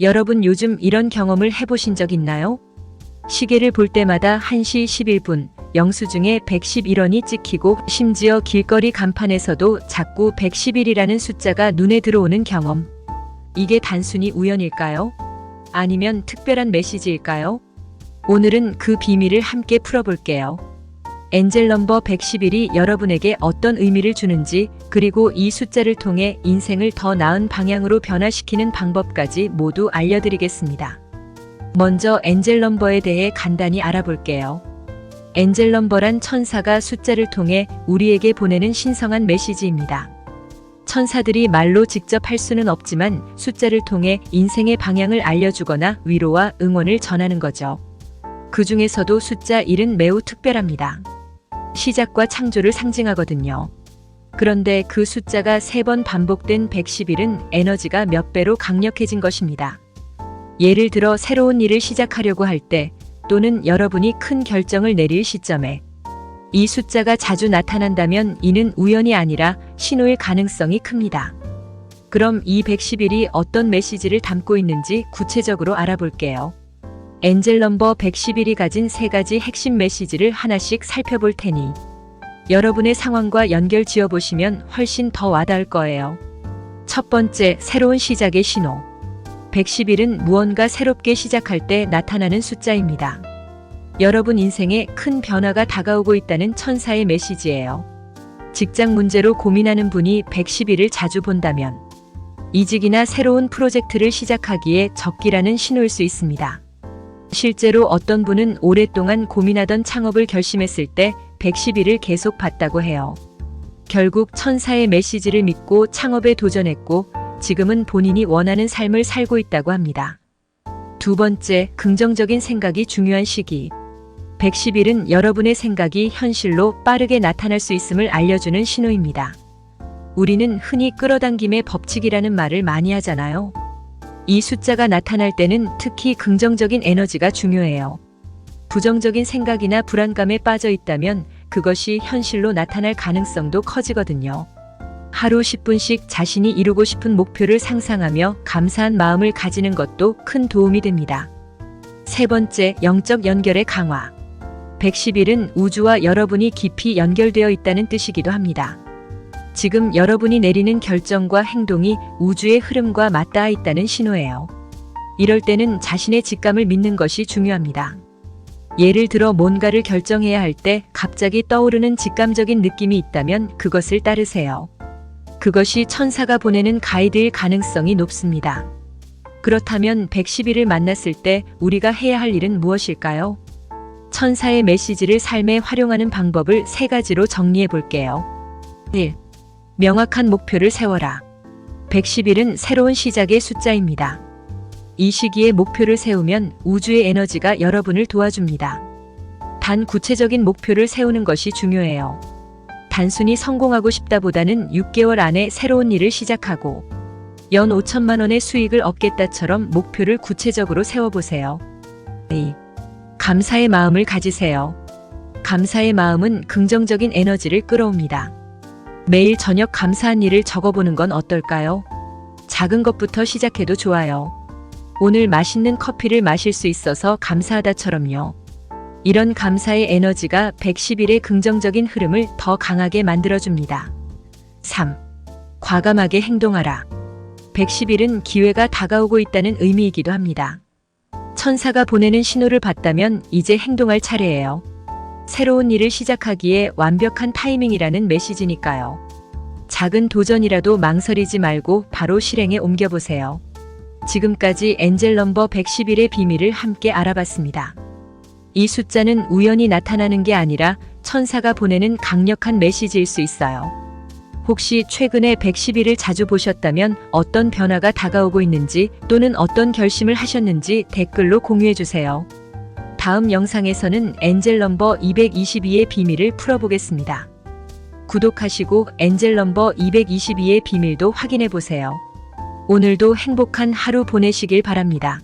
여러분 요즘 이런 경험을 해보신 적 있나요? 시계를 볼 때마다 1시 11분, 영수증에 111원이 찍히고 심지어 길거리 간판에서도 자꾸 111이라는 숫자가 눈에 들어오는 경험. 이게 단순히 우연일까요? 아니면 특별한 메시지일까요? 오늘은 그 비밀을 함께 풀어볼게요. 엔젤 넘버 111이 여러분에게 어떤 의미를 주는지, 그리고 이 숫자를 통해 인생을 더 나은 방향으로 변화시키는 방법까지 모두 알려드리겠습니다. 먼저 엔젤 넘버에 대해 간단히 알아볼게요. 엔젤 넘버란 천사가 숫자를 통해 우리에게 보내는 신성한 메시지입니다. 천사들이 말로 직접 할 수는 없지만 숫자를 통해 인생의 방향을 알려주거나 위로와 응원을 전하는 거죠. 그 중에서도 숫자 1은 매우 특별합니다. 시작과 창조를 상징하거든요. 그런데 그 숫자가 세 번 반복된 111은 에너지가 몇 배로 강력해진 것입니다. 예를 들어 새로운 일을 시작하려고 할 때 또는 여러분이 큰 결정을 내릴 시점에 이 숫자가 자주 나타난다면 이는 우연이 아니라 신호일 가능성이 큽니다. 그럼 이 111이 어떤 메시지를 담고 있는지 구체적으로 알아볼게요. 엔젤 넘버 111이 가진 세 가지 핵심 메시지를 하나씩 살펴볼 테니 여러분의 상황과 연결 지어 보시면 훨씬 더 와닿을 거예요. 첫 번째, 새로운 시작의 신호. 111은 무언가 새롭게 시작할 때 나타나는 숫자입니다. 여러분 인생에 큰 변화가 다가오고 있다는 천사의 메시지예요. 직장 문제로 고민하는 분이 111을 자주 본다면 이직이나 새로운 프로젝트를 시작하기에 적기라는 신호일 수 있습니다. 실제로 어떤 분은 오랫동안 고민하던 창업을 결심했을 때 111을 계속 봤다고 해요. 결국 천사의 메시지를 믿고 창업에 도전했고 지금은 본인이 원하는 삶을 살고 있다고 합니다. 두 번째, 긍정적인 생각이 중요한 시기. 111은 여러분의 생각이 현실로 빠르게 나타날 수 있음을 알려주는 신호입니다. 우리는 흔히 끌어당김의 법칙이라는 말을 많이 하잖아요. 이 숫자가 나타날 때는 특히 긍정적인 에너지가 중요해요. 부정적인 생각이나 불안감에 빠져 있다면 그것이 현실로 나타날 가능성도 커지거든요. 하루 10분씩 자신이 이루고 싶은 목표를 상상하며 감사한 마음을 가지는 것도 큰 도움이 됩니다. 세 번째, 영적 연결의 강화. 111은 우주와 여러분이 깊이 연결되어 있다는 뜻이기도 합니다. 지금 여러분이 내리는 결정과 행동이 우주의 흐름과 맞닿아 있다는 신호예요. 이럴 때는 자신의 직감을 믿는 것이 중요합니다. 예를 들어 뭔가를 결정해야 할 때 갑자기 떠오르는 직감적인 느낌이 있다면 그것을 따르세요. 그것이 천사가 보내는 가이드일 가능성이 높습니다. 그렇다면 111을 만났을 때 우리가 해야 할 일은 무엇일까요? 천사의 메시지를 삶에 활용하는 방법을 세 가지로 정리해 볼게요. 1. 명확한 목표를 세워라. 111은 새로운 시작의 숫자입니다. 이 시기에 목표를 세우면 우주의 에너지가 여러분을 도와줍니다. 단 구체적인 목표를 세우는 것이 중요해요. 단순히 성공하고 싶다보다는 6개월 안에 새로운 일을 시작하고 연 5천만 원의 수익을 얻겠다처럼 목표를 구체적으로 세워보세요. 2. 감사의 마음을 가지세요. 감사의 마음은 긍정적인 에너지를 끌어옵니다. 매일 저녁 감사한 일을 적어보는 건 어떨까요? 작은 것부터 시작해도 좋아요. 오늘 맛있는 커피를 마실 수 있어서 감사하다처럼요. 이런 감사의 에너지가 111의 긍정적인 흐름을 더 강하게 만들어줍니다. 3. 과감하게 행동하라. 111은 기회가 다가오고 있다는 의미이기도 합니다. 천사가 보내는 신호를 봤다면 이제 행동할 차례예요. 새로운 일을 시작하기에 완벽한 타이밍이라는 메시지니까요. 작은 도전이라도 망설이지 말고 바로 실행에 옮겨보세요. 지금까지 엔젤 넘버 111의 비밀을 함께 알아봤습니다. 이 숫자는 우연히 나타나는 게 아니라 천사가 보내는 강력한 메시지일 수 있어요. 혹시 최근에 111을 자주 보셨다면 어떤 변화가 다가오고 있는지 또는 어떤 결심을 하셨는지 댓글로 공유해 주세요. 다음 영상에서는 엔젤 넘버 222의 비밀을 풀어보겠습니다. 구독하시고 엔젤 넘버 222의 비밀도 확인해 보세요. 오늘도 행복한 하루 보내시길 바랍니다.